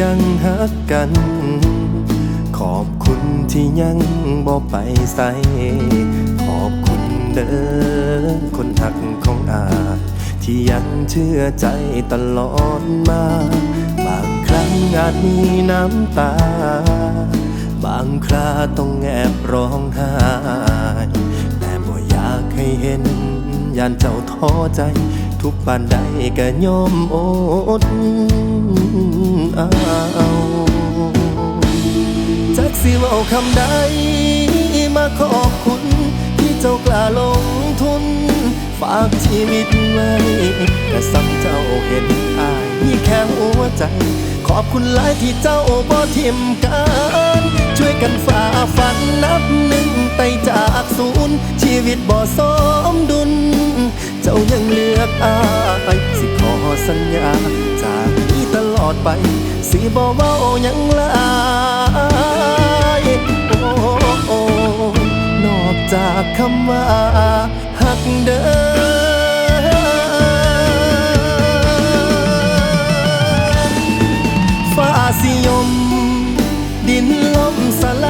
ยังหักกัน ขอบคุณที่ยังบ่ไปใส่ขอบคุณเด้อคนหักของอาที่ยังเชื่อใจตลอดมา บางครั้งอาจมีน้ำตา บางคราต้องแอบร้องไห้แต่บ่อยากให้เห็นยานเจ้าท้อใจ ทุกปานใดก็ยอมอดเอาจักสิเว้าคำใดมาขอบคุณที่เจ้ากล้าลงทุน ฝากชีวิตไว้ก็ซ้ำเจ้าเห็นอายมีแค่หัวใจ ขอบคุณหลายที่เจ้าบ่ทิมกัน ช่วยกันฝ่าฟันนับหนึ่งไปจากศูนย์ชีวิตบ่สมดุล จ้ายังเลือกอายสิขอสัญญา จากนี้ตลอดไป สิบ่เว้ายังลายโอ้โอนอกจากคำว่าหักเด้อฟ้าสิยม ดินลมสล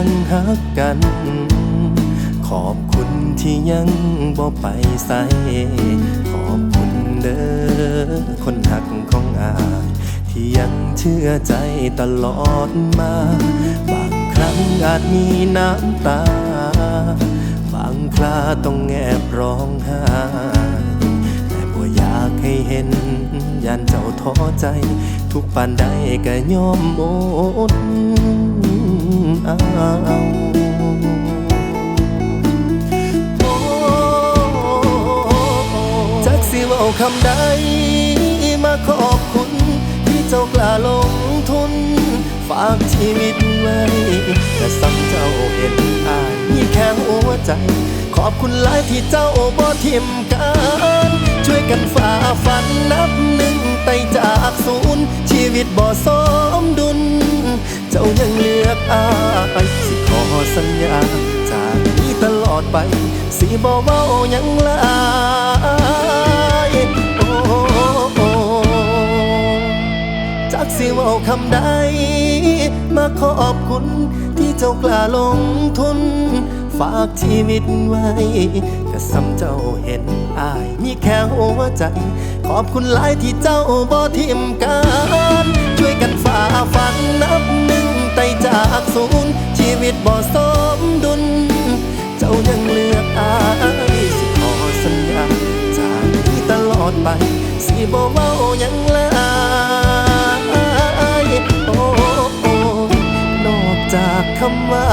ยังหักกัน ขอบคุณที่ยังบ่ไปใส่ขอบคุณเด้อคนหักของอายที่ยังเชื่อใจตลอดมา บางครั้งอาจมีน้ำตา บางคราต้องแอบร้องไห้แต่บ่อยากให้เห็นยานเจ้าท้อใจ ทุกปานใดก็ยอมอด เอาจักสิว้าคำใดมาขอบคุณ ที่เจ้ากล้าลงทุน ฝากชีวิตไว้แต่ซ้ำเจ้าเห็นอายมีแค่หัวใจ ขอบคุณหลายที่เจ้าบ่ทิมกัน ช่วยกันฝ่าฟันนับหนึ่งไปจากศูนย์ชีวิตบ่สมดุล เจ้ายังเลือกอา สัญญา จากนี้ตลอดไปสิบ่เว้ายังหลายโอ้โอ้จักสิเว่าคำใด มาขอบคุณ ที่เจ้ากล้าลงทุน ฝากชีวิตไว้ก็ซ้ำเจ้าเห็นอาย มีแค่หัวใจ ขอบคุณหลายที่เจ้าบ่ทิมกัน วิตบ่สมดุล เจ้ายังเลือกอายสิขอสัญญาจากนี้ตลอดไป สิบ่เว้ายังลายโอ้โอ้นอกจากคำว่า